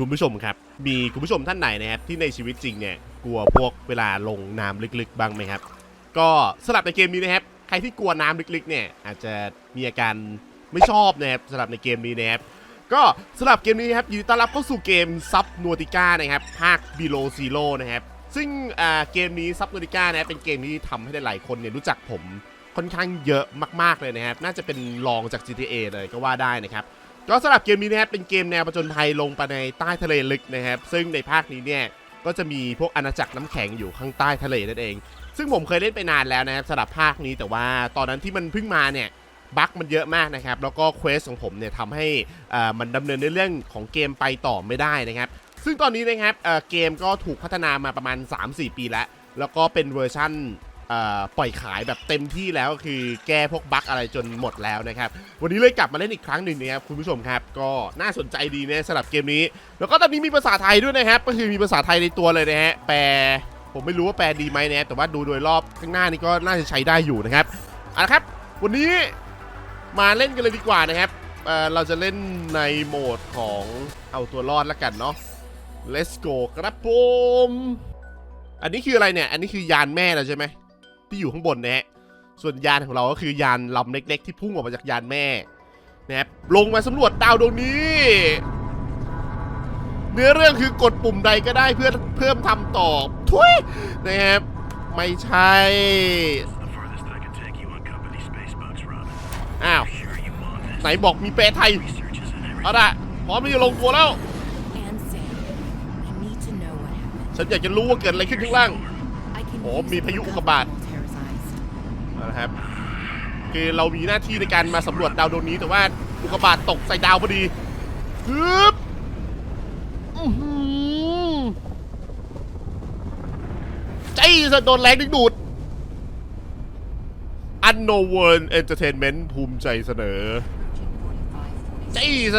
คุณผู้ชมครับ มีคุณผู้ชมท่านไหนนะครับที่ในชีวิตจริงเนี่ยกลัวพวกเวลาลงน้ำลึกๆบ้างไหมครับ ก็สำหรับในเกมนี้นะครับ ใครที่กลัวน้ำลึกๆเนี่ยอาจจะมีอาการไม่ชอบนะครับสำหรับในเกมนี้นะครับก็สำหรับเกมนี้นะครับยินดีต้อนรับเข้าสู่เกมซับนัวติก้านะครับภาค Below Zero นะครับซึ่งเกมนี้ซับนัวติก้านะครับเป็นเกมที่ทำให้หลายคนเนี่ยรู้จักผมค่อนข้างเยอะมากๆเลยนะครับน่าจะเป็นรองจาก GTA เลยก็ว่าได้นะครับ ก็สำหรับเกมนี้นะครับเป็นเกมแนวประจนภัยลงไปในใต้ทะเลลึกนะครับ ซึ่งในภาคนี้เนี่ยก็จะมีพวกอาณาจักรน้ำแข็งอยู่ข้างใต้ทะเลนั่นเอง ซึ่งผมเคยเล่นไปนานแล้วนะครับสำหรับภาคนี้แต่ว่าตอนนั้นที่มันเพิ่งมาเนี่ยบั๊กมันเยอะมากนะครับ แล้วก็เควสของผมเนี่ยทำให้อ่ามันดำเนินในเรื่องของเกมไปต่อไม่ได้นะครับ ซึ่งตอนนี้นะครับเเกมก็ถูกพัฒนามาประมาณ 3-4 ปีแล้ว แล้วก็เป็นเวอร์ชั่น ปล่อยขายแบบเต็มที่แล้วก็คือแก้พวกบั๊กอะไรจนหมดแล้วนะครับ วันนี้เลยกลับมาเล่นอีกครั้งหนึ่งนะครับคุณผู้ชมครับ ก็น่าสนใจดีนะสำหรับเกมนี้ แล้วก็ตอนนี้มีภาษาไทยด้วยนะครับ ก็คือมีภาษาไทยในตัวเลยนะฮะแปลผมไม่รู้ว่าแปลดีไหมนะแต่ว่าดูโดยรอบข้างหน้านี่ก็น่าจะใช้ได้อยู่นะครับเอาละครับ วันนี้มาเล่นกันเลยดีกว่านะครับเเราจะเล่นในโหมดของเอาตัวรอดแล้วกันเนาะ let's go ครับผมอันนี้คืออะไรเนี่ย อันนี้คือยานแม่เราใช่ไหม ที่อยู่ข้างบนนะฮะส่วนยานของเราก็คือยานลำเล็ก ๆ ที่พุ่งออกมาจากยานแม่นะครับลงมาสำรวจดาวดวงนี้ เนื้อเรื่องคือกดปุ่มใดก็ได้เพื่อเพิ่มทำต่อทุยนะครับไม่ใช่อ้าวไหนบอกมีแปลไทยเอาละพร้อมที่จะลงตัวแล้ว ฉันอยากจะรู้ว่าเกิดอะไรขึ้นข้างล่างโอ้มีพายุอุกกาบาต เอาละครับ คือเรามีหน้าที่ในการมาสำรวจดาวดวงนี้แต่ว่าอุกกาบาตตกใส่ดาวพอดีฮึบใจสะโดนแรงดึงดูด Unknown Entertainment ภูมิใจเสนอจีส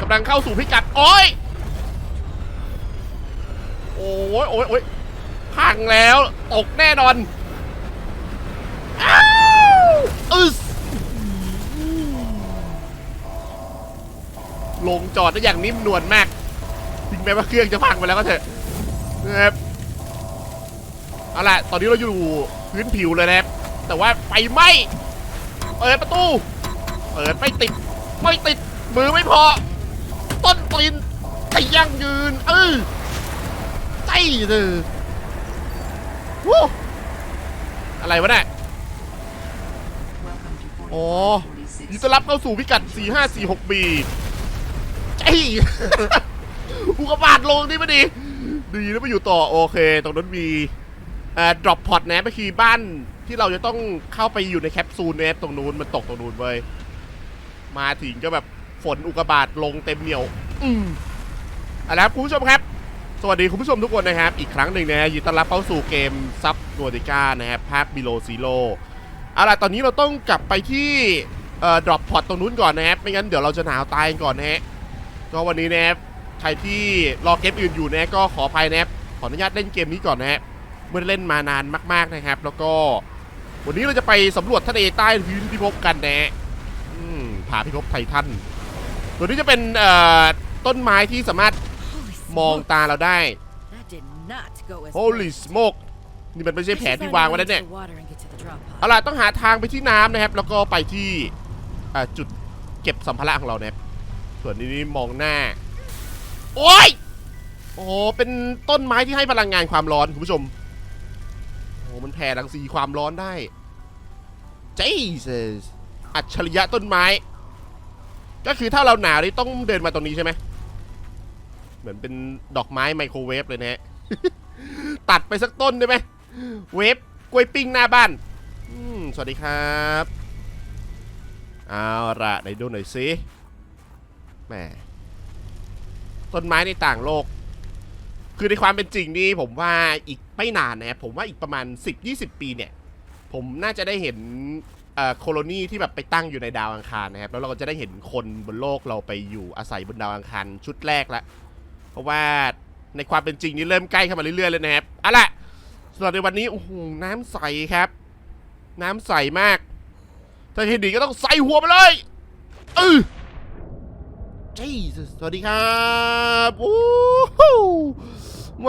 กำลังเข้าสู่พิกัด โอ้ย โอ้ยโอ้ยโอ้ยพังแล้ว ตกแน่นอน อึสลงจอดได้อย่างนิ่มนวลมากถึงแม้ว่าเครื่องจะพังไปแล้วก็เถอะนะครับเอาล่ะ ตอนนี้เราอยู่พื้นผิวเลยนะครับ แต่ว่าไฟไหม้เปิดประตู เปิดไม่ติด ไม่ติด มือไม่พอ ต้นกลินไอ้ยั่งยืน เออใจเลยวู้อะไรวะเนี่ย โอ้ยินดีต้อนรับเข้าสู่พิกัด 4546 b ใจอุกกาบาตลงนี่มาดี ดีแล้วไปอยู่ต่อ โอเค ตรงนั้นมีเอ่อ drop pod นะก็คือบ้านที่เราจะต้องเข้าไปอยู่ในแคปซูลเนี่ยตรงนู้นมันตกตรงนู้นเว้ย มาถึงก็แบบฝนอุกกาบาตลงเต็มเหนียว อืมเอะครับคุณผู้ชมครับ สวัสดีคุณผู้ชมทุกคนนะครับ อีกครั้งหนึ่งนะฮะยินดีต้อนรับเข้าสู่เกมซับนัวติก้านะครับภาค Below Zero เอาล่ะตอนนี้เราต้องกลับไปที่เอ่อ drop pod ตรงนู้นก่อนนะครับไม่งั้นเดี๋ยวเราจะหนาวตายกันก่อนนะฮะก็วันนี้นะครับใครที่รอเกมอื่นอยู่นะก็ขออภัยนะครับขออนุญาตเล่นเกมนี้ก่อนนะฮะไม่ได้เล่นมานานมาก ๆนะครับ แล้วก็ วันนี้เราจะไปสำรวจทะเลใต้พิภพกันนะฮะอืมผาพิภพไททันตัวนี้จะเป็นเอ่อต้นไม้ที่สามารถ Holy มอง smoke, ตาเราได้ that did not go as Holy planned. smoke นี่มันไม่ใช่ I แผ should นที่ find วาง a ไว้ way แล้วเนี่ย เอาล่ะต้องหาทางไปที่น้ำนะครับ แล้วก็ไปที่จุดเก็บสัมภาระของเรานะครับส่วนนี้มองหน้า โอ้ยโอ้เป็นต้นไม้ที่ให้พลังงานความร้อน คุณผู้ชม โอ้มันแผ่รังสีความร้อนได้ Jesus อัจฉริยะต้นไม้ ก็คือถ้าเราหนาวนี่ต้องเดินมาตรงนี้ใช่ไหมเหมือนเป็นดอกไม้ไมโครเวฟเลยนะฮะ ตัดไปสักต้นได้ไหม เวฟกล้วยปิ้งหน้าบ้าน สวัสดีครับ เอาละไหนดูหน่อยสิแหมต้นไม้ในต่างโลก คือในความเป็นจริงนี่ผมว่าอีกไม่นานนะครับผมว่าอีกประมาณ 10-20 ปีเนี่ย ผมน่าจะได้เห็นเอ่อโคโลนีที่แบบไปตั้งอยู่ในดาวอังคารนะครับ แล้วเราก็จะได้เห็นคนบนโลกเราไปอยู่อาศัยบนดาวอังคารชุดแรกแล้วเพราะว่าในความเป็นจริงนี่เริ่มใกล้เข้ามาเรื่อยๆเลยนะครับเอาล่ะสำหรับในวันนี้โอ้โหน้ำใสครับ น้ำใสมาก ถ้าเห็นดีก็ต้องใส่หัวไปเลยเออ Jesus สวัสดีครับโอ้โหแหม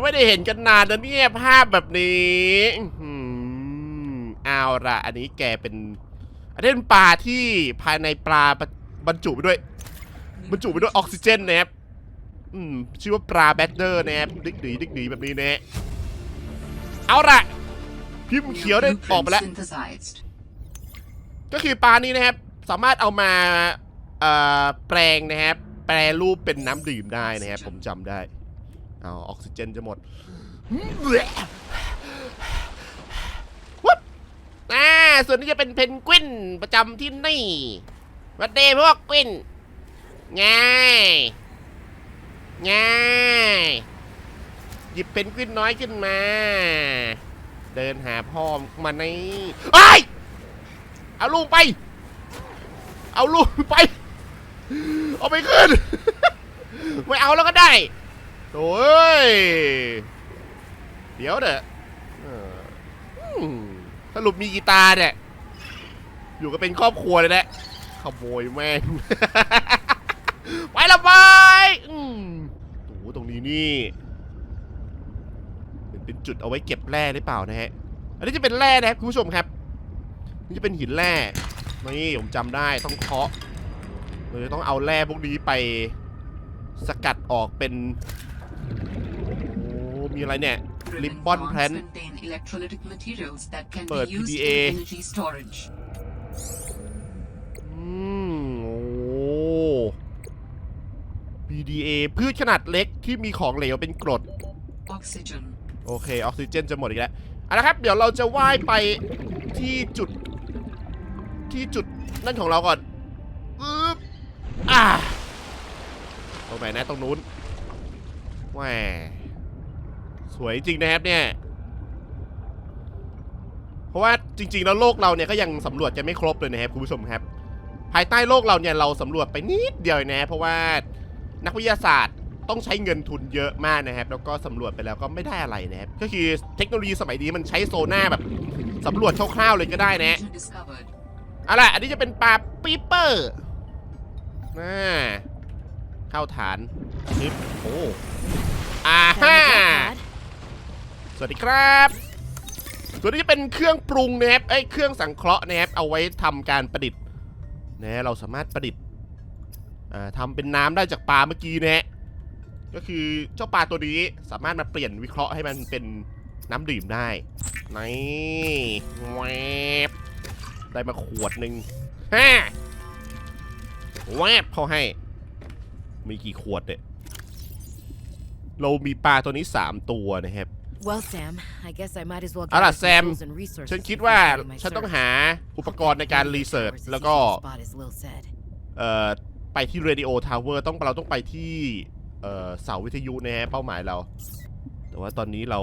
ไม่ได้เห็นกันนานนะเนี่ยภาพแบบนี้อื้อหือเอาละอันนี้แกเป็น อันนี้เป็นปลาที่ภายในปลาบรรจุไปด้วย บรรจุไปด้วยออกซิเจนนะครับอืมชื่อว่าปลาแบดเดอร์นะครับดิกดีดิกดีแบบนี้นะเอาละ พิมพ์เขียวได้ออกไปแล้ว ก็คือปลานี้นะครับ สามารถเอามาแปลงนะครับ แปรรูปเป็นน้ำดื่มได้นะครับ ผมจำได้เอาออกซิเจนจะหมดวับอ่าส่วนนี้จะเป็นเพนกวินประจำที่นี่วัดเดย์พวกกวินง่ายง่ายหยิบเพนกวินน้อยขึ้นมา เดินหาพ่อมาในไอ้เอาลูกไป เอาลูกไป เอาไปขึ้น ไม่เอาแล้วก็ได้โอ้ย เดี๋ยวเด้อสรุปมีกีตาร์เนี่ย อยู่กันเป็นครอบครัวเลยแหละขโมยแม่ง ไปละไปอืมโอ้ตรงนี้นี่ เหมือนเป็นจุดเอาไว้เก็บแร่หรือเปล่านะฮะ อันนี้จะเป็นแร่นะครับคุณผู้ชมครับ นี่จะเป็นหินแร่ นี่ผมจำได้ต้องเคาะเลยต้องเอาแร่พวกนี้ไปสกัดออกเป็น โอ้ มีอะไรเนี่ย Ribbon Ribbon bonds plant. contain electrolytic materials that can ปิด be used PDA. in energy storage. อืมโอ้ BDA พืชขนาดเล็กที่มีของเหลวเป็นกรด Oxygen. โอเคออกซิเจนจะหมดอีกแล้วเอาละครับ เดี๋ยวเราจะว่ายไปที่จุด ที่จุดนั่นของเราก่อนอึ๊บอ่าตรงไหนนะตรงนู้นแหวสวยจริงนะครับเนี่ย เพราะว่าจริง ๆ แล้วโลกเราเนี่ยก็ยังสำรวจกันไม่ครบเลยนะครับคุณผู้ชมครับ ภายใต้โลกเราเนี่ยเราสำรวจไปนิดเดียวเองนะ เพราะว่านักวิทยาศาสตร์ ต้องใช้เงินทุนเยอะมากนะครับ แล้วก็สำรวจไปแล้วก็ไม่ได้อะไรนะครับ ก็คือเทคโนโลยีสมัยนี้มันใช้โซน่าแบบสำรวจคร่าวๆเลยก็ได้นะเอาล่ะอันนี้จะเป็นปลาปีเปอร์น่าเข้าฐานชิปโอ้อ่าฮ่าสวัสดีครับส่วนนี้จะเป็นเครื่องปรุงนะครับไอ้เครื่องสังเคราะห์นะครับเอาไว้ทำการประดิษฐ์นะเราสามารถประดิษฐ์อ่าทำเป็นน้ำได้จากปลาเมื่อกี้นะฮะ ก็คือเจ้าปลาตัวนี้สามารถมาเปลี่ยนวิเคราะห์ให้มันเป็นน้ำดื่มได้นี่แวบได้มาขวดหนึ่งฮ่าแวบเขาให้ มีกี่ขวดเนี่ยเรามีปลาตัวนี้ 3 ตัวนะครับ Well, Sam, I guess I might as well เอา get ล่ะ some แซม tools and resources ฉันคิด before ว่า starting my ฉันต้อง search. หาอุปกรณ์ในการรีเสิร์ช Hours is แล้วก็ easy to spot, as Lil said. เอ่อ ไปที่ Radio Tower ต้องเราต้องไปที่ เอ่อเสาวิทยุนะฮะเป้าหมายเรา แต่ว่าตอนนี้เรา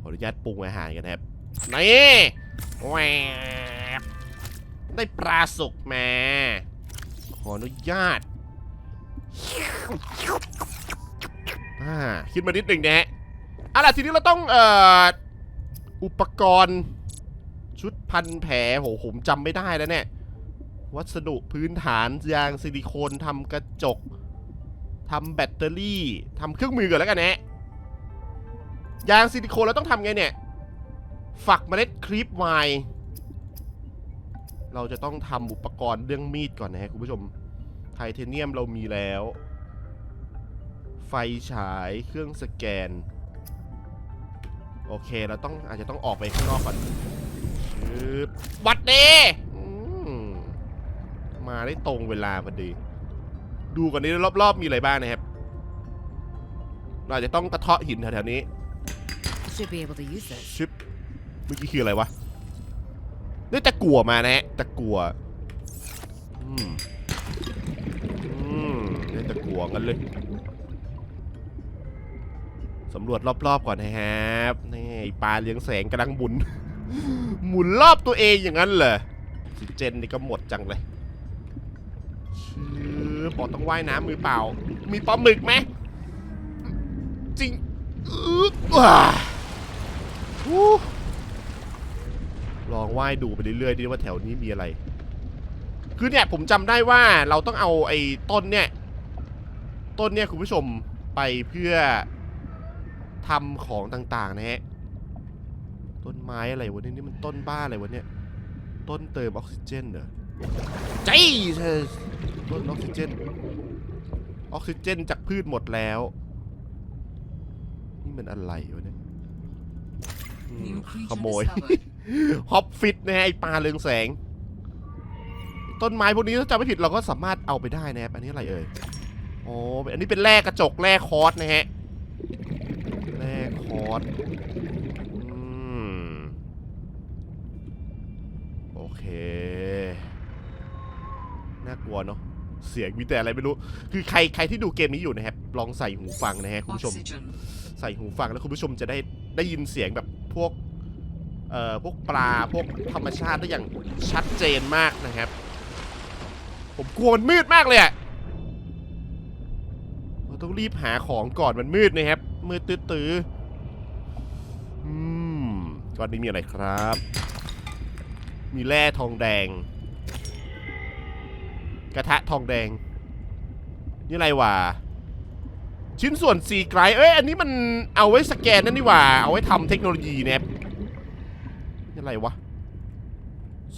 ขออนุญาตปรุงอาหารกันนะครับนี่แหวบได้ปลาสุกมาขออนุญาตอ่าขึ้นมานิดหนึ่งนะฮะเอาล่ะทีนี้เราต้องเอ่ออุปกรณ์ ชุดพันแผลโหผมจำไม่ได้แล้วเนี่ย วัสดุพื้นฐานยางซิลิโคนทำกระจก ทำแบตเตอรี่ทำเครื่องมือก่อนแล้วกันนะยางซิลิโคนเราต้องทำไงเนี่ย ฝักเมล็ดครีปไวน์เราจะต้องทำอุปกรณ์เรื่องมีดก่อนนะคุณผู้ชม ไทเทเนียมเรามีแล้ว ไฟฉายเครื่องสแกน โอเคเราต้องอาจจะต้องออกไปข้างนอกก่อนวัดเดอืมมาได้ตรงเวลาพอดี ดูก่อนนี้รอบๆมีอะไรบ้างนะครับ เราอาจจะต้องกระเทาะหินแถวๆนี้ Should be able to use this. ชึบเมื่อกี้คืออะไรวะได้ตะกั่วมานะฮะตะกั่วอืมอืมได้ตะกั่วกันเลยสำรวจรอบๆก่อนนะครับนี่ไอ้ปลาเลี้ยงแสงกำลังหมุน หมุนรอบตัวเองอย่างนั้นเหรอออกซิเจนนี่ก็หมดจังเลยชื่ อบอกต้องว่ายน้ำมือเปล่า มีปลาหมึกไหมจริงว้าลองว่ายดูไปเรื่อยๆดิว่าแถวนี้มีอะไร คือเนี่ยผมจำได้ว่าเราต้องเอาไอ้ต้นเนี่ย ต้นเนี่ยคุณผู้ชมไปเพื่อทำของต่างๆนะฮะ ต้นไม้อะไรวะเนี่ยนี่มันต้นบ้าอะไรวะเนี่ย ต้นเติมออกซิเจนเหรอ ใจเธอต้นออกซิเจนออกซิเจนจากพืชหมดแล้ว นี่มันอะไรวะเนี่ยอืม New ข creature โมย discovered. ฮอปฟิตนะฮะไอปลาเรืองแสง ต้นไม้พวกนี้ถ้าจำไม่ผิดเราก็สามารถเอาไปได้นะครับ อันนี้อะไรเอ่ยอ๋ออันนี้เป็นแร่กระจกแร่คอร์สนะฮะแร่คอร์สอืมโอเค น่ากลัวเนาะเสียงมีแต่อะไรไม่รู้ คือใครใครที่ดูเกมนี้อยู่นะครับ ลองใส่หูฟังนะฮะคุณผู้ชม Oxygen. ใส่หูฟังแล้วคุณผู้ชมจะได้ได้ยินเสียงแบบพวก เอ่อ พวกปลา พวกธรรมชาติได้อย่างชัดเจนมากนะครับ ผมกลัวมันมืดมากเลยอะเราต้องรีบหาของก่อนมันมืดนะครับ มืดตื้อๆอืมก่อนนี้มีอะไรครับ มีแร่ทองแดง กระทะทองแดง นี่อะไรวะ ชิ้นส่วนสีไกรเอ้ย อันนี้มันเอาไว้สแกนนั่นนี่หว่า เอาไว้ทำเทคโนโลยีเนี่ยนี่อะไรวะ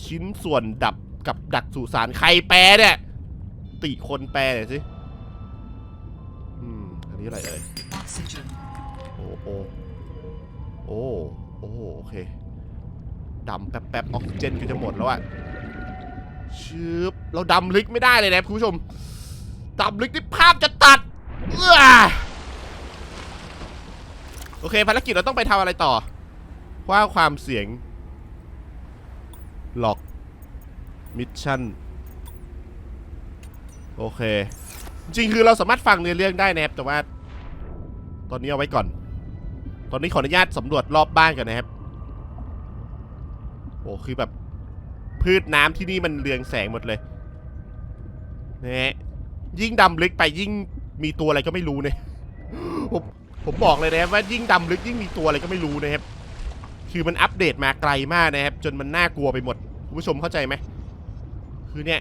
ชิ้นส่วนดับกับดักสุสานใครแปลเนี่ย ติคนแปลหน่อยสิ อืม อันนี้อะไรเอ่ย Oxygen. โอ้โอ้โอ้โอ้โอเคดำแป๊บๆออกซิเจนก็จะหมดแล้วอะ ชืบเราดำลึกไม่ได้เลยนะคุณผู้ชมดำลึกนี่ภาพจะตัดเอื้อโอเคภารกิจเราต้องไปทำอะไรต่อว่าความเสียงหลอกมิชชั่นโอเค จริงคือเราสามารถฟังเนื้อเรื่องได้นะครับแต่ว่า ตอนนี้เอาไว้ก่อน ตอนนี้ขออนุญาตสำรวจรอบบ้านก่อนนะครับ โอ้คือแบบ พืชน้ำที่นี่มันเรืองแสงหมดเลยนะฮะยิ่งดำลึกไปยิ่งมีตัวอะไรก็ไม่รู้เนี่ยผมผมบอกเลยนะครับว่ายิ่งดำลึกยิ่งมีตัวอะไรก็ไม่รู้นะครับ คือมันอัปเดตมาไกลมากนะครับ จนมันน่ากลัวไปหมดคุณผู้ชมเข้าใจไหมคือเนี่ย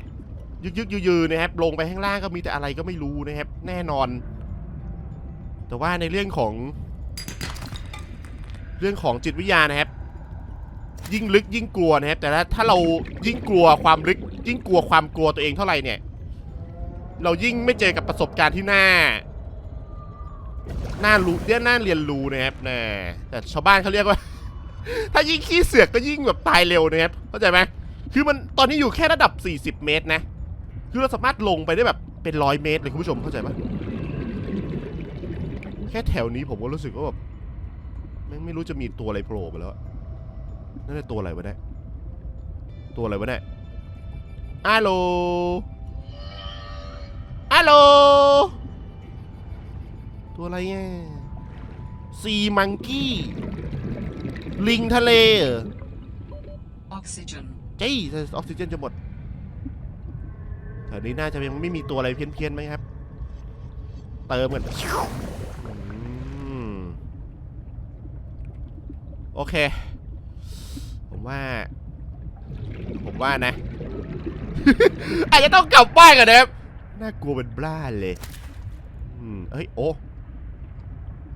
ยึกยึกยือยือนะครับ ลงไปข้างล่างก็มีแต่อะไรก็ไม่รู้นะครับ แน่นอน แต่ว่าในเรื่องของ เรื่องของจิตวิทยานะครับ ยิ่งลึกยิ่งกลัวนะครับแต่ถ้าเรายิ่งกลัวความลึก ยิ่งกลัวความกลัวตัวเองเท่าไหร่เนี่ย เรายิ่งไม่เจอกับประสบการณ์ที่น่าน่ารู้เนี่ยน่าเรียนรู้นะครับนะแต่ชาวบ้านเขาเรียกว่า ถ้ายิ่งขี้เสือกก็ยิ่งแบบตายเร็วนะครับเข้าใจไหมคือมันตอนนี้อยู่แค่ระดับ 40 เมตรนะ คือเราสามารถลงไปได้แบบเป็นร้อยเมตรเลยคุณผู้ชมเข้าใจปะแค่แถวนี้ผมก็รู้สึกว่าแบบไม่รู้จะมีตัวอะไรโผล่มาแล้ว นั่นเป็นตัวอะไรวะเนี่ยตัวอะไรวะเนี่ยฮัลโหลฮัลโหลตัวอะไรเนี่ยซีมังกี้ ลิงทะเลเหรอ Oxygen. เจ๊ออกซิเจนจะหมดแถวนี้น่าจะยังไม่มีตัวอะไรเพี้ยนๆไหมครับ เติมกันอืมโอเคผม ว่า ผมว่านะ อาจจะต้องกลับบ้านกันนะครับน่ากลัวเป็นบ้าเลยอืมเฮ้ยโอ้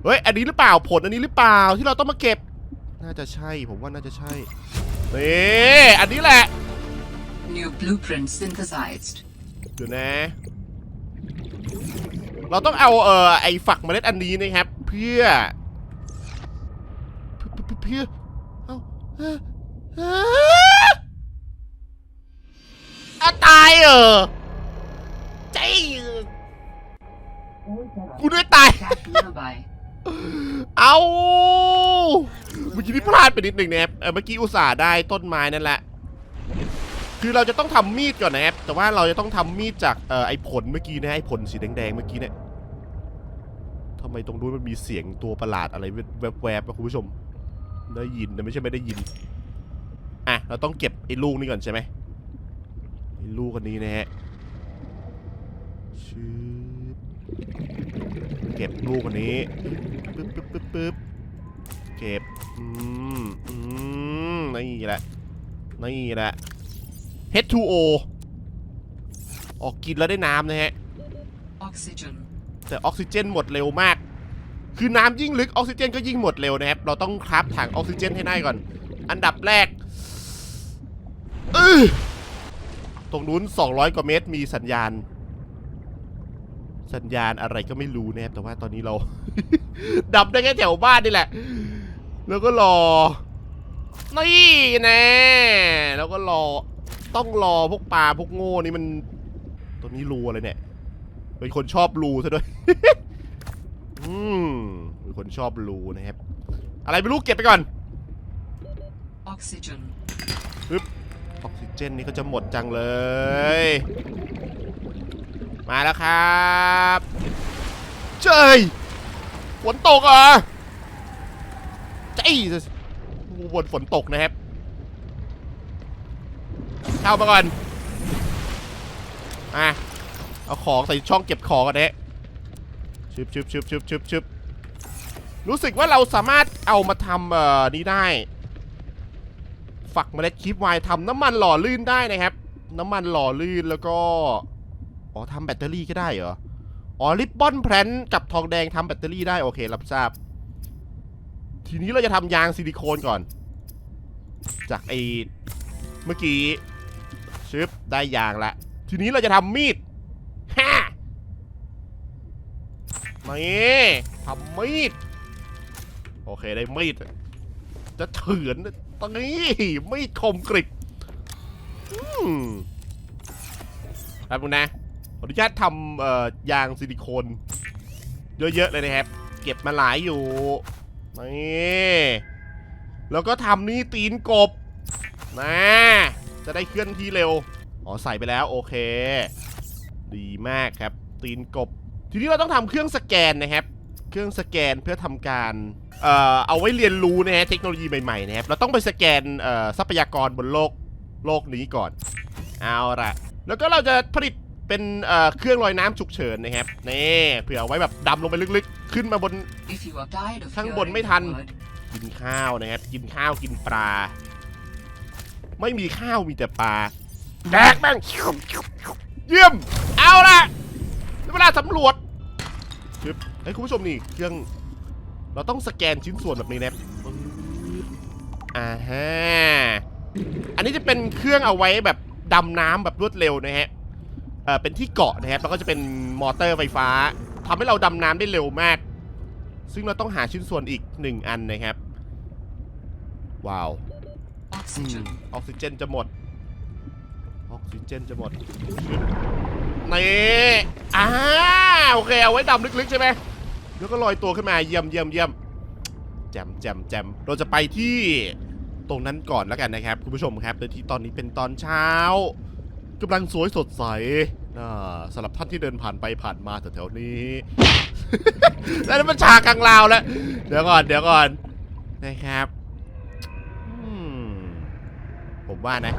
เฮ้ยอันนี้หรือเปล่าผลอันนี้หรือเปล่าที่เราต้องมาเก็บ น่าจะใช่ ผมว่าน่าจะใช่นี่อันนี้แหละ New blueprint synthesized. เดี๋ยวนะ เราต้องเอาเอ่อไอ้ฝักเมล็ดอันนี้นะครับ เพื่อ เพื่อเพื่อเพื่อเอาเอ้อเอ้ออะตายเหรอใจกูด้วยตาย Cat nearby. เอาเมื่อกี้นี่พลาดไปนิดหนึ่งนะครับเออเมื่อกี้อุตส่าห์ได้ต้นไม้นั่นแหละ คือเราจะต้องทำมีดก่อนนะครับแต่ว่าเราจะต้องทำมีดจากเอ่อไอ้ผลเมื่อกี้นะไอ้ผลสีแดงๆเมื่อกี้เนี่ยทำไมตรงนู้นมันมีเสียงตัวประหลาดอะไรแวบๆอะคุณผู้ชม ได้ยินแต่ไม่ใช่ไม่ได้ยิน อะ เราต้องเก็บไอ้ลูกนี่ก่อนใช่ไหมไอ้ลูกอันนี้นะฮะชืบเก็บลูกอันนี้ปึ๊บปึ๊บปึ๊บปึ๊บเก็บ อืม อืม นี่แหละ นี่แหละ H2O ออกกินแล้วได้น้ำนะฮะ Oxygen. แต่ออกซิเจนหมดเร็วมาก คือน้ำยิ่งลึกออกซิเจนก็ยิ่งหมดเร็วนะครับ เราต้องคราฟถังออกซิเจนให้ได้ก่อน อันดับแรกเออ ตรงนู้น200 กว่าเมตรมีสัญญาณ สัญญาณอะไรก็ไม่รู้นะครับแต่ว่าตอนนี้เรา ดับได้แค่แถวบ้านนี่แหละ แล้วก็รอ นี่แน่แล้วก็รอ ต้องรอพวกปลาพวกโง่นี่มัน ตัวนี้รูอะไรเนี่ย เป็นคนชอบรูซะด้วย อืมเป็นคนชอบรูนะครับ อะไรไม่รู้เก็บไปก่อน Oxygen. ออกซิ เจนนี่ก็จะหมดจังเลย มาแล้วครับเจยฝนตกอะใจบนฝนตกนะครับ เข้ามาก่อนอะเอาของใส่ช่องเก็บของกันเนะชึบชึบชึบชึบชึบชึบรู้สึกว่าเราสามารถเอามาทำเอ่อนี้ได้ ฝักเมล็ดคีบไวน์ทำน้ำมันหล่อลื่นได้นะครับ น้ำมันหล่อลื่นแล้วก็ อ๋อทำแบตเตอรี่ก็ได้เหรอ อ๋อริบบอนแพลนกับทองแดงทำแบตเตอรี่ได้โอเครับทราบ ทีนี้เราจะทำยางซิลิโคนก่อน จากไอเมื่อกี้ชึบได้ยางละ ทีนี้เราจะทำมีดฮ่านี่ทำมีด โอเคได้มีด จะเถื่อน ตรงนี้ไม่คมกริบอืมแป๊บนึงนะขออนุญาตทำเอ่อยางซิลิโคน เยอะๆเลยนะครับ เก็บมาหลายอยู่ นี่ แล้วก็ทำนี่ตีนกบนะจะได้เคลื่อนที่เร็ว อ๋อใส่ไปแล้วโอเค ดีมากครับ ตีนกบ ทีนี้เราต้องทำเครื่องสแกนนะครับ เครื่องสแกนเพื่อทำการ เอ่อเอาไว้เรียนรู้นะฮะเทคโนโลยีใหม่ๆนะครับเราต้องไปสแกนเอ่อทรัพยากรบนโลกโลกนี้ก่อน เอาละแล้วก็เราจะผลิตเป็นเอ่อเครื่องลอยน้ำฉุกเฉินนะครับนี่เผื่อเอาไว้แบบดำลงไปลึกๆ ขึ้นมาบน If you have died of Thằng hearing bồn mới the thành. word, กินข้าวนะครับ กินข้าวกินปลา ไม่มีข้าวมีแต่ปลาแดกแม่งเยี่ยม เอาละเวลาสำรวจชึบเฮ้ยคุณผู้ชมนี่เครื่อง เราต้องสแกนชิ้นส่วนแบบนี้นะปึ๊บอ่าฮะอันนี้จะเป็นเครื่องเอาไว้แบบดำน้ำแบบรวดเร็วนะฮะเอ่อเป็นที่เกาะนะครับแล้วก็จะเป็นมอเตอร์ไฟฟ้าทำให้เราดำน้ำได้เร็วมาก ซึ่งเราต้องหาชิ้นส่วนอีกหนึ่งอันนะครับ ว้าว oxygen. ออกซิเจนจะหมด ออกซิเจนจะหมดนี่อ่าโอเคเอาไว้ดำลึกๆใช่ไหม แล้วก็ลอยตัวขึ้นมาเยี่ยมเยี่ยมเยี่ยมแจมแจมแจมเราจะไปที่ตรงนั้นก่อนแล้วกันนะครับคุณผู้ชมครับโดยที่ตอนนี้เป็นตอนเช้ากำลังสวยสดใสอ่าสำหรับท่านที่เดินผ่านไปผ่านมาแถวๆนี้ แล้วมันฉากกลางลาวแล้ว เดี๋ยวก่อนเดี๋ยวก่อนนะครับผมว่านะ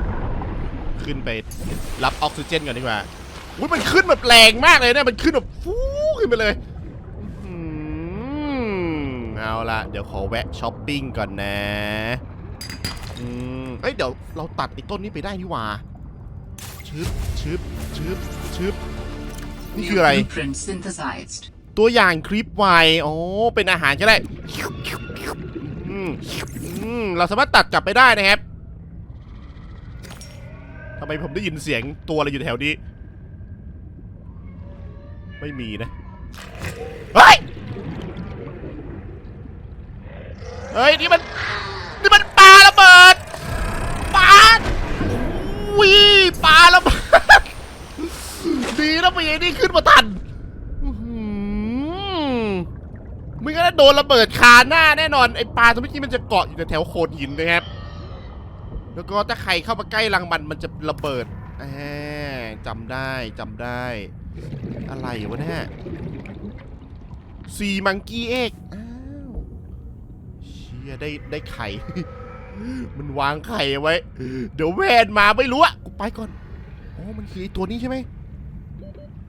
ขึ้นไปรับออกซิเจนก่อนดีกว่าอุ้ยมันขึ้นแบบแรงมากเลยเนี่ยมันขึ้นแบบฟูขึ้นไปเลย เอาละเดี๋ยวขอแวะช้อปปิ้งก่อนนะอืมเอ้ยเดี๋ยวเราตัดไอ้ต้นนี้ไปได้นี่หว่าชึบชึบชึบชึบนี่ New คืออะไร blueprint synthesized. ตัวอย่างคลิปไวน์อ๋อเป็นอาหารก็ได้อืมอืมเราสามารถตัดกลับไปได้นะครับทำไมผมได้ยินเสียงตัวอะไรอยู่แถวนี้ ไม่มีนะ เฮ้ย เฮ้ยนี่มันนี่มันปลาระเบิดปลาวิปลาระเบิดดีนะมีไอ้นี่ขึ้นมาทันอื้อหือไม่งั้โดนระเบิดคาหน้าแน่นอนไอ้ปลาตัวเมื่อกี้มันจะเกาะอยู่แถวโขดหินนะครับ แล้วก็ถ้าใครเข้ามาใกล้รังมันมันจะระเบิดแหมจำได้จำได้ อะไรวะเนี่ยซีมังกี้เอ็กอ ยได้ได้ไข่ มันวางไข่เอาไว้ เดี๋ยวแวนมาไม่รู้อะกูไปก่อนอ๋อมันคือไอตัวนี้ใช่ไหม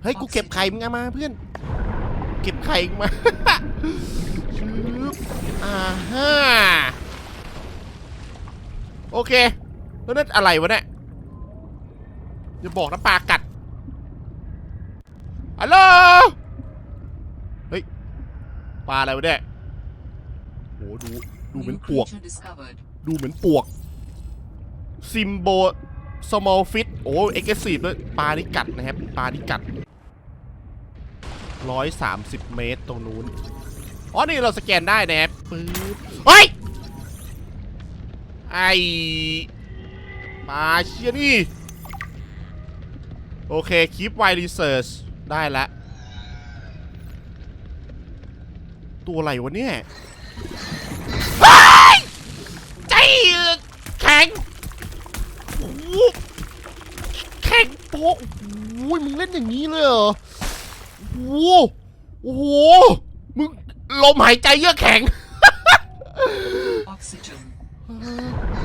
เฮ้ยกูเก็บไข่มึงเอามาเพื่อน เก็บไข่มาชึบอ่าฮะโอเคแล้วนั่นอะไรวะเนี่ยอย่าบอกนะปลากัดฮัลโหลเฮ้ยปลาอะไรวะเนี่ยโหดู ดูเหมือน New ปวก creature discovered. ดูเหมือนปวก ซิมโบ small fish โอ้เอ็กซ์ซีฟด้วยปลานี่กัดนะครับปลานี่กัด 130 เมตรตรงนู้น อ๋อ นี่เราสแกนได้นะครับปึ๊บเฮ้ย ไอปลาเชียนี่ โอเค keep wide research ได้ละ ตัวอะไรวะเนี่ย ใจแข็งโอ้โหแข็งโป๊ะโอ้ยมึงเล่นอย่างนี้เลยเหรอโอ้โหโอ้โหมึงลมหายใจเยือกแข็ง Oxygen.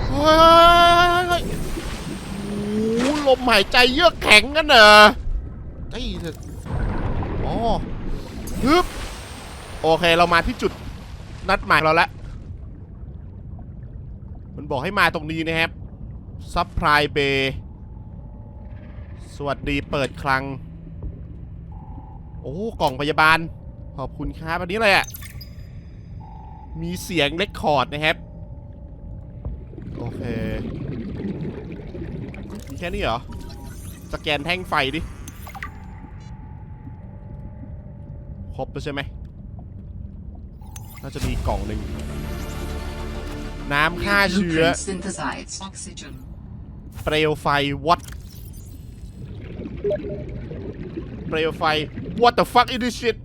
เฮ้ยโอ้โหลมหายใจเยือกแข็งกันเหรอไอ้เถอะอ๋อฮึบโอเค เรามาที่จุดนัดหมายเราแล้ว มันบอกให้มาตรงนี้นะครับซับพลายเบย์สวัสดีเปิดคลัง โอ้กล่องพยาบาล ขอบคุณครับอันนี้อะไรอะ่ะ มีเสียงเลคคอร์ดนะครับ โอเค มีแค่นี้เหรอ สแกนแท่งไฟดิ ครบแล้วใช่ไหมน่าจะมีกล่องหนึ่ง น้ำฆ่า New เชื้อ blueprint synthesized. Oxygen. เปลวไฟ what เปลวไฟ what the fuck is this shit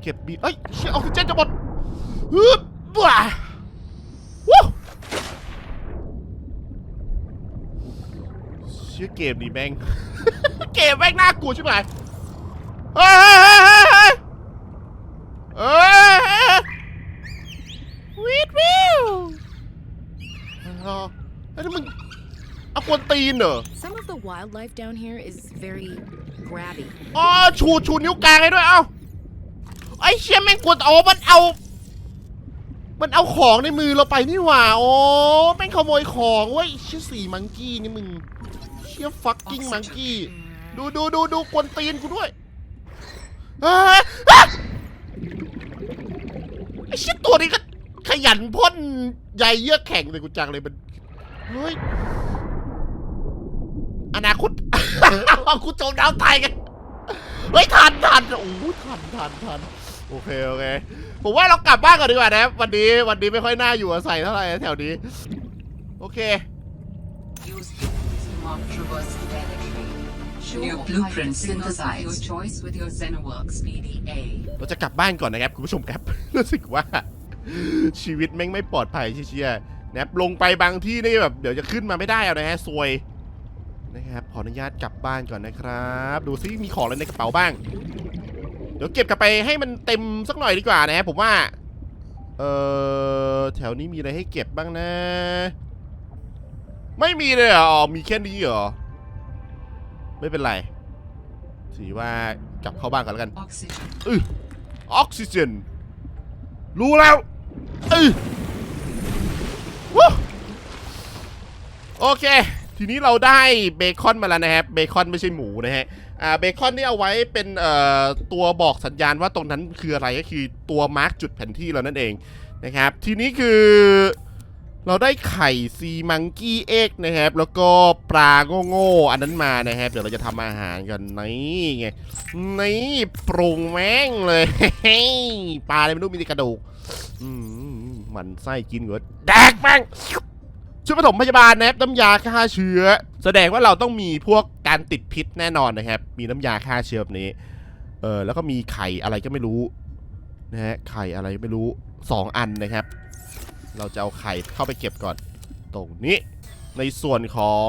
เก็บบีเอ้ยเชี่ยออกซิเจนจะหมดฮึบว้าวู้เชื่อเกมนี้แม่ง เกมแม่งน่ากลัวใช่ไหมเฮ้ยเฮ้ยเฮ้ยเฮ้ยเฮ้ยวีดวิวอ๋อไอ้นี่มึงเอากวน ตีนเหรอ Some of the wildlife down here is very grabby. อ๋อชูชูนิ้วกลางให้ด้วย เอ้าไอ้เชี่ยแม่งกวนโอ้มันเอา มันเอาของในมือเราไปนี่หว่าโอ้แม่งขโมยของเว้ยเชี่ยสี่มังกี้นี่มึงเชี่ยฟักกิ้งมังกี้ดูดูดูดูกวนตีนกูด้วยเอ้ยอะไอ้เชี่ยตัวนี้ก็ขยันพ่นใยเยือกแข็งเลยกูจังเลยมันเฮ้ย อนาคต กูจมน้ำตายกัน เฮ้ยทันทันโอ้โหทันทันทันโอเคโอเค ผมว่าเรากลับบ้านก่อนดีกว่านะ วันนี้วันนี้ไม่ค่อยน่าอยู่อาศัยเท่าไหร่แถวนี้ โอเค Use smart traverse directory. Show New blueprint synthesized. Your choice with your ZenaWorks PDA. เราจะกลับบ้านก่อนนะครับ คุณผู้ชมครับ รู้สึกว่า ชีวิตแม่งไม่ปลอดภัยเชียร์ๆนะครับลงไปบางที่นี่แบบ เดี๋ยวจะขึ้นมาไม่ได้เอานะฮะซวย นะครับขออนุญาตกลับบ้านก่อนนะครับ ดูซิมีของอะไรในกระเป๋าบ้าง เดี๋ยวเก็บกลับไปให้มันเต็มสักหน่อยดีกว่านะครับผมว่า เออแถวนี้มีอะไรให้เก็บบ้างนะ ไม่มีเลยเหรออ๋อมีแค่นี้เหรอไม่เป็นไรถือว่ากลับเข้าบ้านก่อนแล้วกัน Oxygen. ออกซิเจนรู้แล้วเอยวู้โอเค ทีนี้เราได้เบคอนมาแล้วนะครับเบคอนไม่ใช่หมูนะฮะอ่าเบคอนนี่เอาไว้เป็นเอ่อตัวบอกสัญญาณว่าตรงนั้นคืออะไรก็คือตัวมาร์กจุดแผนที่เรานั่นเองนะครับทีนี้คือเราได้ไข่ซีมังกี้เอ็กนะครับ แล้วก็ปลาโง่ๆอันนั้นมานะครับ เดี๋ยวเราจะทำอาหารกันนี่ไงนี่ปรุงแม่งเลยปลาอะไรไม่รู้มีแต่กระดูกอืมมันไส้กินเกิดแดกแม่ง ช่วยผสมพยาบาลนะครับน้ำยาฆ่าเชื้อ แสดงว่าเราต้องมีพวกการติดพิษแน่นอนนะครับ มีน้ำยาฆ่าเชื้อแบบนี้เออแล้วก็มีไข่อะไรก็ไม่รู้นะฮะไข่อะไรไม่รู้สองอันนะครับ เราจะเอาไข่เข้าไปเก็บก่อน ตรงนี้ในส่วนของ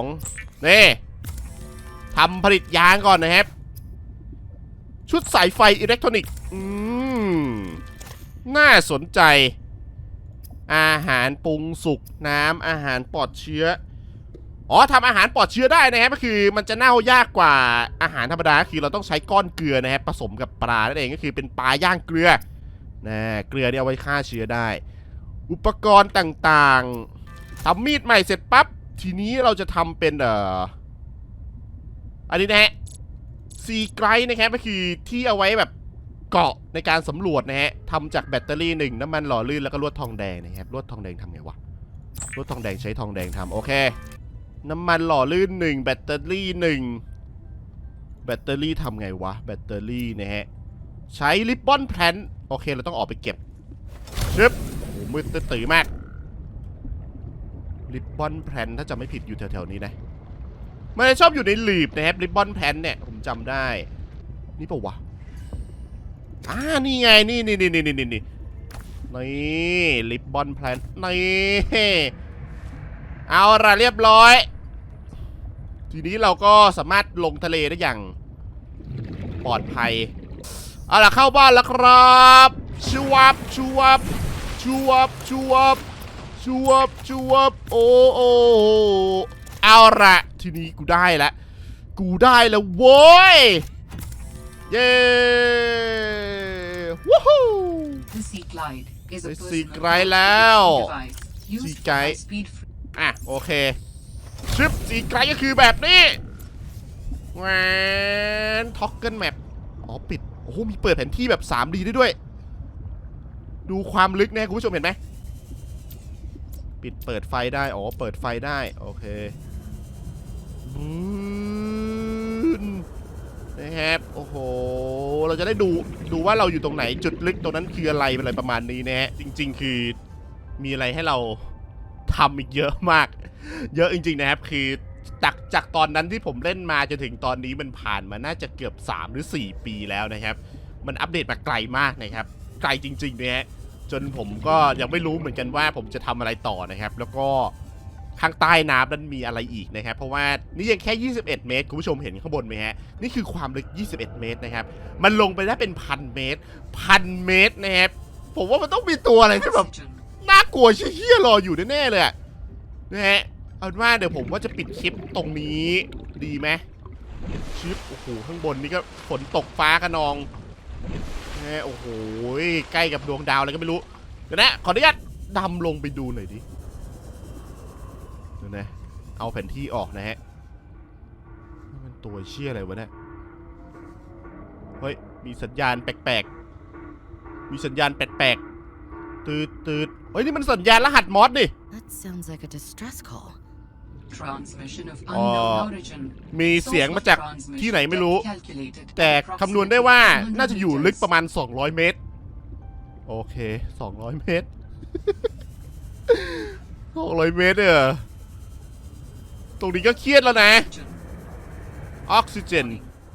นี่ทำผลิตยางก่อนนะครับ ชุดสายไฟอิเล็กทรอนิกส์อืมน่าสนใจ อาหารปรุงสุกน้ำอาหารปลอดเชื้อ อ๋อทำอาหารปลอดเชื้อได้นะครับก็คือมันจะเน่ายากกว่าอาหารธรรมดาคือเราต้องใช้ก้อนเกลือนะครับผสมกับปลานั่นเองก็คือเป็นปลาย่างเกลือนะเกลือเนี่ยเอาไว้ฆ่าเชื้อได้ อุปกรณ์ต่างๆทำมีดใหม่เสร็จปั๊บทีนี้เราจะทำเป็นเอ่ออันนี้นะฮะซีไกรนะครับก็คือที่เอาไว้แบบ เกาะในการสำรวจนะฮะทำจากแบตเตอรี่หนึ่งน้ำมันหล่อลื่นแล้วก็ลวดทองแดงนะครับลวดทองแดงทำไงวะลวดทองแดงใช้ทองแดงทำโอเค น้ำมันหล่อลื่นหนึ่งแบตเตอรี่หนึ่งแบตเตอรี่ทำไงวะ แบตเตอรี่นะฮะ ใช้ริบบอนแพลนโอเค เราต้องออกไปเก็บชึบโอ้โหมืดตื่นมากริบบอนแพลนถ้าจำไม่ผิดอยู่แถวๆนี้นะมันชอบอยู่ในหลีบนะครับริบบอนแพนเนี่ย ผมจำได้ นี่ปะวะ อ่านี่ไงนี่นี่นี่นี่นี่นี่นี่ริบบอนแพลนนี่เอาละเรียบร้อย ทีนี้เราก็สามารถลงทะเลได้อย่าง ปลอดภัยเอาล่ะเข้าบ้านแล้วครับชวบชวบชวบชวบชวบชวบโอ้โอ้เอาละทีนี้กูได้แล้วกูได้แล้วโว้ย เย้วู้ฮู้ The Sea Glide is a The personal Sea Glide แล้ว device used Sea for Glide high-speed fr- อะโอเคชึบสีไกลก็คือแบบนี้แหวนท็อกเกิลแมปอ๋อปิดโอ้โหมีเปิดแผนที่แบบ 3D ได้ด้วย ดูความลึกนะคุณผู้ชมเห็นไหมปิดเปิดไฟได้ อ๋อ เปิดไฟได้ โอเคบืน นะครับโอ้โห เราจะได้ดูดูว่าเราอยู่ตรงไหนจุดลึกตรงนั้นคืออะไรอะไรประมาณนี้นะฮะจริง ๆ คือมีอะไรให้เราทำอีกเยอะมาก เยอะจริง ๆ นะครับ คือจากจากตอนนั้นที่ผมเล่นมาจนถึงตอนนี้มันผ่านมาน่าจะเกือบ 3 หรือ 4 ปีแล้วนะครับ มันอัปเดตมาไกลมากนะครับ ไกลจริงๆนะฮะจนผมก็ยังไม่รู้เหมือนกันว่าผมจะทำอะไรต่อนะครับ แล้วก็ ข้างใต้น้ำนั้นมีอะไรอีกนะครับ เพราะว่านี่ยังแค่ 21 เมตร คุณผู้ชมเห็นข้างบนไหมฮะ นี่คือความลึก 21 เมตรนะครับ มันลงไปได้เป็นพันเมตร พันเมตรนะครับ ผมว่ามันต้องมีตัวอะไรที่แบบน่ากลัวเชี่ยรออยู่แน่ๆเลยนะฮะ เอาเป็นว่าเดี๋ยวผมว่าจะปิดคลิปตรงนี้ดีไหมชิปโอ้โหข้างบนนี่ก็ฝนตกฟ้าขนองนะโอ้โห ใกล้กับดวงดาวอะไรก็ไม่รู้เดี๋ยวนะ ขออนุญาตดำลงไปดูหน่อยดี นะ เอาแผนที่ออกนะฮะนี่มันตัวเชี่ยอะไรวะเนี่ยเฮ้ย มีสัญญาณแปลกๆ มีสัญญาณแปลกๆ ตืดตืดเฮ้ย นี่มันสัญญาณรหัสมอสดิ That sounds like a distress call. Transmission of อ๋อ unknown origin. มีเสียงมาจาก Source of transmission ที่ไหนไม่รู้ calculated แต่คำนวณได้ว่า approximately น่าจะอยู่ลึกประ100มาณ 200 เมตร โอเค 200 เมตร 200 เมตรเนี่ยเหรอ ตรงนี้ก็เครียดแล้วนะ ออกซิเจน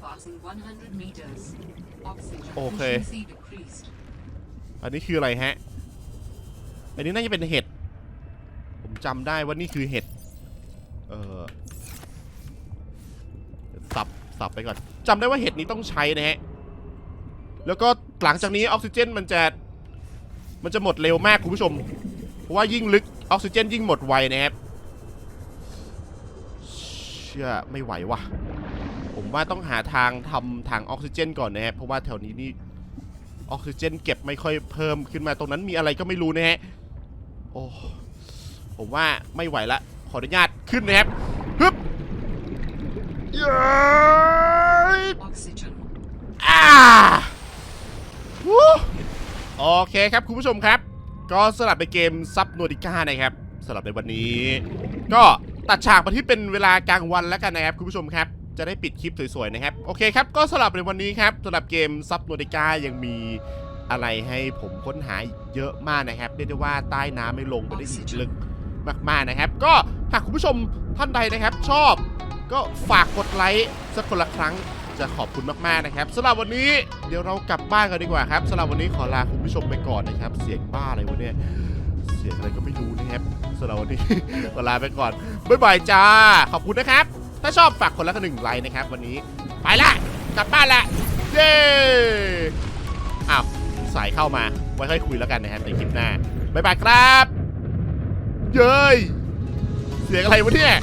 Passing 100 meters. Oxygen Okay. efficiency decreased. อันนี้คืออะไรฮะ อันนี้น่าจะเป็นเห็ด ผมจำได้ว่านี่คือเห็ด เออสับสับไปก่อนจำได้ว่าเห็ดนี้ต้องใช้นะฮะ แล้วก็หลังจากนี้ออกซิเจนมันจะ มันจะหมดเร็วมากคุณผู้ชม เพราะว่ายิ่งลึกออกซิเจนยิ่งหมดไวนะครับ ชื่อไม่ไหวว่ะผมว่าต้องหาทางทำถังออกซิเจนก่อนนะครับเพราะว่าแถวนี้นี่ออกซิเจนเก็บไม่ค่อยเพิ่มขึ้นมาตรงนั้นมีอะไรก็ไม่รู้นะฮะโอ้ผมว่าไม่ไหวละขออนุญาตขึ้นนะครับฮึบเย้ย Oxygen. อ่าวู้โอเคครับคุณผู้ชมครับ ก็สลับไปเกมซับโนดิก้านะครับสลับในวันนี้ ก็ ตัดฉากมาที่เป็นเวลากลางวันแล้วกันนะครับคุณผู้ชมครับ จะได้ปิดคลิปสวยๆนะครับ โอเคครับ ก็สลับในวันนี้ครับสำหรับเกมซับโนดิก้ายังมีอะไรให้ผมค้นหาอีกเยอะมากนะครับเรียกได้ว่าใต้น้ำไม่ลงไปได้อีกลึกมากๆนะครับ ก็หากคุณผู้ชมท่านใดนะครับ ชอบก็ฝากกดไลค์สักคนละครั้งจะขอบคุณมากๆนะครับสำหรับวันนี้เดี๋ยวเรากลับบ้านกันดีกว่าครับสำหรับวันนี้ขอลาคุณผู้ชมไปก่อนนะครับ เสียงบ้าอะไรวะเนี่ย สียงอะไรก็ไม่รู้นะครับสำหรับวันนี้ ขอลาไปก่อน บ๊ายบายจ้า ขอบคุณนะครับ ถ้าชอบฝากคนละหนึ่งไลค์นะครับ วันนี้ ไปละ กลับบ้านละ เย้อ้าวสายเข้ามา ไว้ค่อยคุยแล้วกันนะครับในคลิปหน้า บ๊ายบายครับ เย้ย เสียงอะไรวะเนี่ย